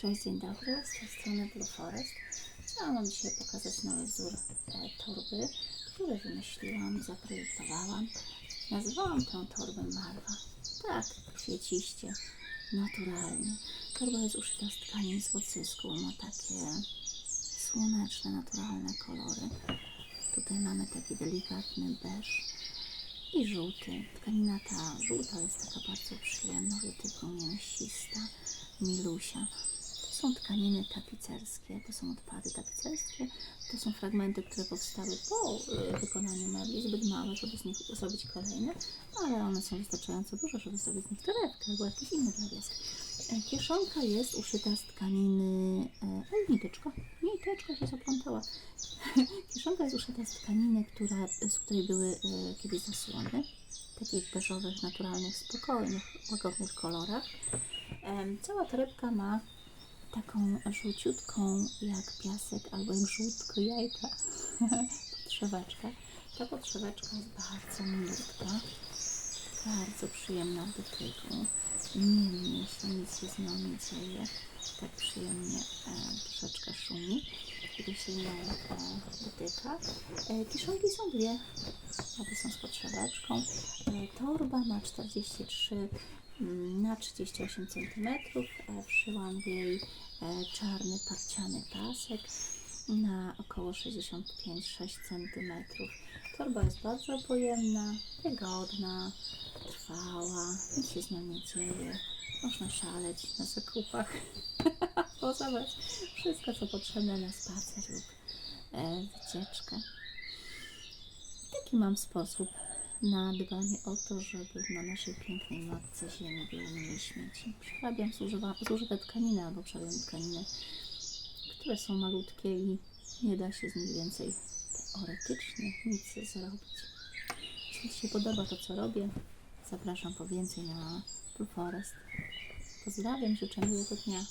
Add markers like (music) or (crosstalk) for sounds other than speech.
Cześć, dzień dobry, z tej strony Blue Forest. Chciałam Wam dzisiaj pokazać nowy wzór e, torby, który wymyśliłam, zaprojektowałam. Nazwałam tę torbę Malwa. Tak, kwieciście, naturalnie. Torba jest uszyta z tkanin z wocysku, ma takie słoneczne, naturalne kolory. Tutaj mamy taki delikatny beż i żółty. Tkanina ta żółta jest taka bardzo przyjemna, dotyku mięsista, milusia. Są tkaniny tapicerskie, to są odpady tapicerskie, to są fragmenty, które powstały po y, wykonaniu mebli, zbyt małe, żeby z nich zrobić kolejne, ale one są wystarczająco duże, żeby zrobić z nich torebkę albo jakiś inny drobiazg. E, Kieszonka jest uszyta z tkaniny, e, oj, niteczka, niteczka się zaplątała. (laughs) Kieszonka jest uszyta z tkaniny, która, z której były e, kiedyś zasłony, takich beżowych, naturalnych, spokojnych, łagodnych kolorach. Cała torebka ma taką żółciutką jak piasek albo jak żółtko jajka (laughs) podszeweczkę. Ta podszeweczka jest bardzo milutka, bardzo przyjemna w dotyku. Nie mnie się, nic się z nią nie dzieje. Tak przyjemnie e, troszeczkę szumi, kiedy się ją e, dotyka. E, kieszonki są dwie, obie są z podszeweczką. E, torba ma 43 mm, na 38 cm. E, wszyłam jej czarny parciany pasek na około 65-6 cm. Torba jest bardzo pojemna, wygodna, trwała, nic się z nią nie dzieje. Można szaleć na zakupach, (laughs) pozabrać wszystko, co potrzebne na spacer lub e, wycieczkę. Taki mam sposób na dbanie o to, żeby na naszej pięknej matce ziemi było mniej śmieci. Przerabiam zużywa, zużyte tkaniny albo przerabiam tkaniny, które są malutkie i nie da się z nich więcej teoretycznie nic zrobić. Jeśli Ci się podoba to, co robię, zapraszam po więcej na Blue Forest. Pozdrawiam, życzę miłego dnia.